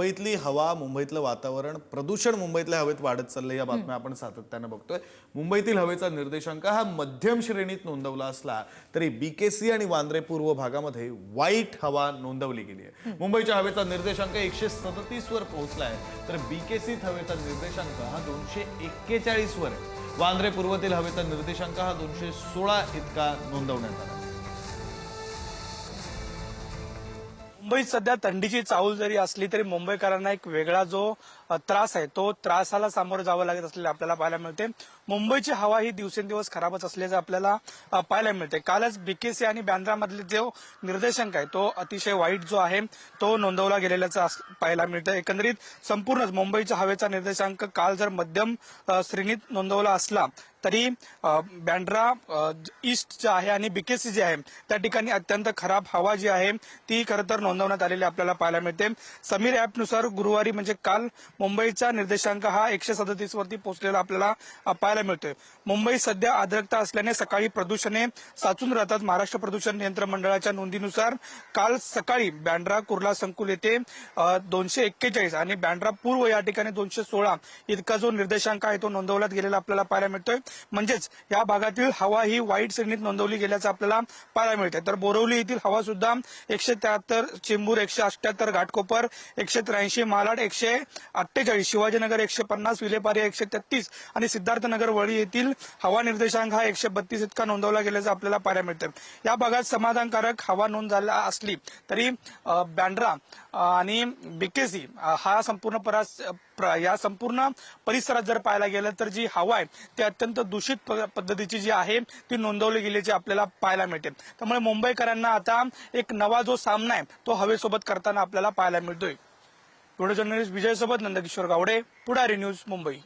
मुंबईतली हवा मुंबईतलं वातावरण प्रदूषण मुंबईतल्या हवेत वाढत चाललंय या बातम्या आपण सातत्यानं बघतोय. मुंबईतील हवेचा निर्देशांक हा मध्यम श्रेणीत नोंदवला असला तरी बीकेसी आणि वांद्रे पूर्व भागामध्ये वाईट हवा नोंदवली गेली आहे. मुंबईच्या हवेचा निर्देशांक एकशे सदतीस वर पोहोचलाय तर बीकेसीत हवेचा निर्देशांक हा दोनशे एक्केचाळीस वर आहे. वांद्रे पूर्वतील हवेचा निर्देशांक हा दोनशे सोळा इतका नोंदवण्यात आला. मुंबईत सध्या थंडीची चाहूल जरी असली तरी मुंबईकरांना एक वेगळा जो त्रास आहे तो त्रासाला सामोरं जावं लागत असलेलं आपल्याला पाहायला मिळते. मुंबईची हवा ही दिवसेंदिवस खराबच असल्याचं आपल्याला पाहायला मिळते. कालच बीकेसी आणि बँद्रामधले जो निर्देशांक आहे तो अतिशय वाईट जो आहे तो नोंदवला गेलेल्याचा पाहायला मिळतं एकंदरीत संपूर्णच मुंबईच्या हवेचा निर्देशांक काल जर मध्यम श्रेणीत नोंदवला असला तरी बँड्रा ईस्ट जे आहे आणि बीकेसी जे आहे त्या ठिकाणी अत्यंत खराब हवा जी आहे ती खरं तर नोंदवण्यात आलेली आपल्याला पाहायला मिळते. समीर ॲपनुसार गुरुवारी म्हणजे काल मुंबईचा निर्देशांक हा एकशे सदतीस वरती पोहोचलेला आपल्याला पाहायला मिळतोय. मुंबई सध्या आर्द्रता असल्याने सकाळी प्रदूषणे साचून राहतात. महाराष्ट्र प्रदूषण नियंत्रण मंडळाच्या नोंदीनुसार काल सकाळी बँड्रा कुर्ला संकुल येथे दोनशे एक्केचाळीस आणि बँड्रा पूर्व या ठिकाणी दोनशे सोळा इतका जो निर्देशांक आहे तो नोंदवला गेलेला आपल्याला पाहायला मिळतोय. म्हणजेच या भागातील हवा ही वाईट श्रेणीत नोंदवली गेल्याचं आपल्याला पाहायला मिळते तर बोरवली येथील हवा सुद्धा एकशे त्र्याहत्तर चेंबूर एकशे अठ्याहत्तर घाटकोपर एकशे त्र्याऐंशी मालाड एकशे अठ्ठेचाळीस शिवाजीनगर एकशे पन्नास विलेपारी एकशे तेहतीस आणि सिद्धार्थनगर वळी येथील हवा निर्देशांक हा एकशे बत्तीस इतका नोंदवला गेल्याचं आपल्याला पाहायला मिळतं या भागात समाधानकारक हवा नोंद झाला असली तरी बँड्रा आणि बीकेसी हा संपूर्ण परास या संपूर्ण परिसरात जर पाहायला गेलं तर जी हवा आहे ती अत्यंत दूषित पद्धतीची जी आहे ती नोंदवली गेल्याची आपल्याला पाहायला मिळते. त्यामुळे मुंबईकरांना आता एक नवा जो सामना आहे तो हवेसोबत करताना आपल्याला पाहायला मिळतोय. व्हिडिओ जर्नलिस्ट विजयसोबत नंदकिशोर गावडे पुढारी न्यूज मुंबई.